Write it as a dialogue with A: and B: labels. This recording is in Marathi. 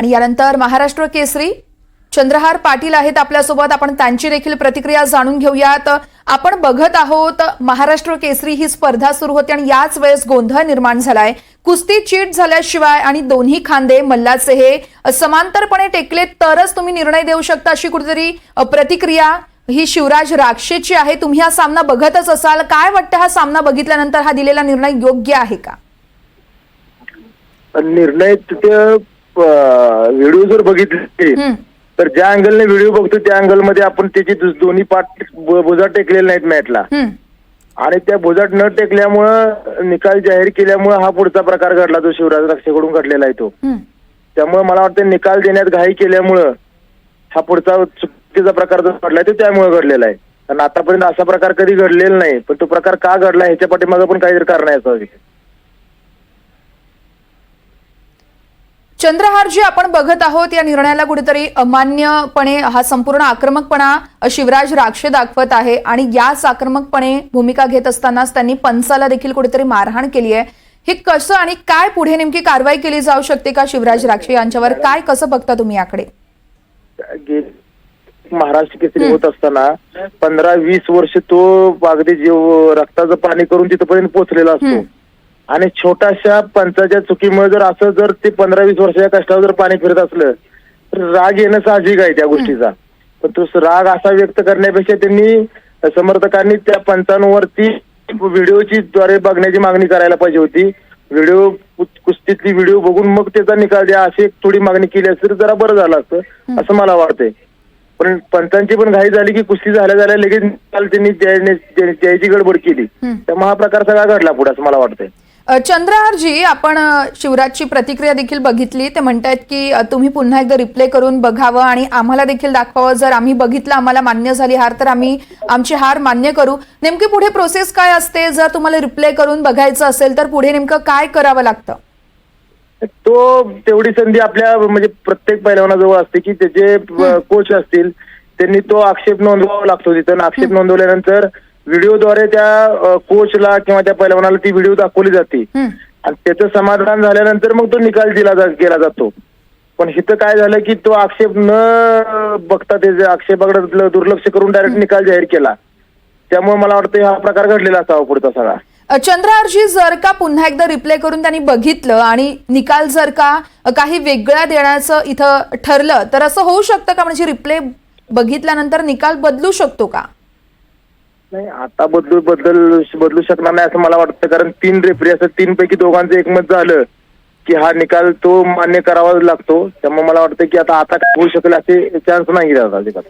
A: आणि यानंतर महाराष्ट्र केसरी. चंद्रहार पाटील आहेत आपल्यासोबत. आपण त्यांची देखील प्रतिक्रिया जाणून घेऊयात. आपण बघत आहोत महाराष्ट्र केसरी ही स्पर्धा सुरू होते आणि याच वेळेस गोंधळ निर्माण झालाय. कुस्ती चीट झाल्याशिवाय आणि दोन्ही खांदे मल्लाचे हे. समांतरपणे टेकले तरच तुम्ही निर्णय देऊ शकता अशी कुठेतरी प्रतिक्रिया. ही शिवराज राक्षेची आहे. तुम्ही हा सामना बघतच असाल. काय वाटतं हा सामना बघितल्यानंतर हा दिलेला निर्णय योग्य आहे का?
B: निर्णय व्हिडिओ जर बघितले तर ज्या अँगलने व्हिडिओ बघतो त्या अँगलमध्ये आपण त्याची दोन्ही पाठ बोजा टेकलेले नाहीत मॅचला
A: हं.
B: आणि त्या बोजाट न टेकल्यामुळं निकाल जाहीर केल्यामुळं हा पुढचा प्रकार घडला जो शिवराज रक्षेकडून घडलेला आहे तो. त्यामुळे मला वाटतं निकाल देण्यात घाई केल्यामुळं हा पुढचा चुकीचा प्रकार जो घडलाय तो त्यामुळे घडलेला आहे. कारण आतापर्यंत असा प्रकार कधी घडलेला नाही पण तो प्रकार का घडला ह्याच्या पाठीमागे पण काहीतरी कारण आहे
A: चंद्रहार जी आपण बघत आहोत या निर्णयाला कुठेतरी अमान्यपणे हा संपूर्ण आक्रमकपणा शिवराज राक्षे दाखवत आहे आणि याच आक्रमकपणे भूमिका घेत असतानाच त्यांनी पंचाला देखील कुठेतरी मारहाण केली आहे. हे कसं आणि काय पुढे नेमकी कारवाई केली जाऊ शकते का शिवराज राक्षे यांच्यावर? काय कसं बघता तुम्ही याकडे?
B: महाराष्ट्र केसरी होत असताना पंधरा वीस वर्ष तो अगदी जीव रक्ताचं पाणी करून तिथपर्यंत पोहोचलेला असतो. आणि छोट्याशा पंचाच्या चुकीमुळे जर असं जर ते पंधरा वीस वर्षाच्या कष्टावर जर पाणी फिरत असलं तर राग येणं साहजिक आहे त्या गोष्टीचा. पण तो राग असा व्यक्त करण्यापेक्षा त्यांनी समर्थकांनी त्या पंचांवरती व्हिडिओची द्वारे बघण्याची मागणी करायला पाहिजे होती. व्हिडिओ कुस्तीतली व्हिडिओ बघून मग त्याचा निकाल द्या अशी एक थोडी मागणी केली असती तर जरा बरं झालं असतं असं मला वाटतंय. पण पंचांची पण घाई झाली की कुस्ती झाल्या झाल्या लगेच त्यांनी द्यायची गडबड केली. त्यामुळे हा प्रकार सगळा घडला पुढे असं मला वाटतंय.
A: चंद्रहारजी आपण शिवराजची प्रतिक्रिया देखील बघितली. ते म्हणतायत की तुम्ही पुन्हा एकदा रिप्ले करून बघावं आणि आम्हाला देखील दाखवावं. जर आम्ही बघितलं आम्हाला मान्य झाली हार तर आम्ही आमची हार मान्य करू. नेमकी पुढे प्रोसेस काय असते? जर तुम्हाला रिप्ले करून बघायचं असेल तर पुढे नेमकं काय करावं लागतं?
B: तो तेवढी संधी आपल्या म्हणजे प्रत्येक पैलवानाजवळ असते की त्याचे कोच असतील त्यांनी तो आक्षेप नोंदवावा लागतो. तिथं आक्षेप नोंदवल्यानंतर व्हिडिओद्वारे त्या कोचला किंवा त्या पैलवानाला ती व्हिडिओ दाखवली जाते. आणि त्याचं समाधान झाल्यानंतर मग तो निकाल दिला केला जातो. पण इथं काय झालं की तो आक्षेप न बघता त्याचे आक्षेपाकडे दुर्लक्ष करून डायरेक्ट निकाल जाहीर केला. त्यामुळे मला वाटतं हा प्रकार घडलेला असावा पुढचा सगळा.
A: अ, चंद्रहारजी जर का पुन्हा एकदा रिप्ले करून त्यांनी बघितलं आणि निकाल जर का काही वेगळा देण्याचं इथं ठरलं तर असं होऊ शकतं का? म्हणजे रिप्ले बघितल्यानंतर निकाल बदलू शकतो का?
B: नाही आता बदलू बदल बदलू शकणार नाही असं मला वाटतं. कारण तीन रेफरी असं तीन पैकी दोघांचं एकमत झालं की हा निकाल तो मान्य करावा लागतो. त्यामुळे मला वाटतं की आता आता होऊ शकेल असे चान्स नाही
A: निश्चितच.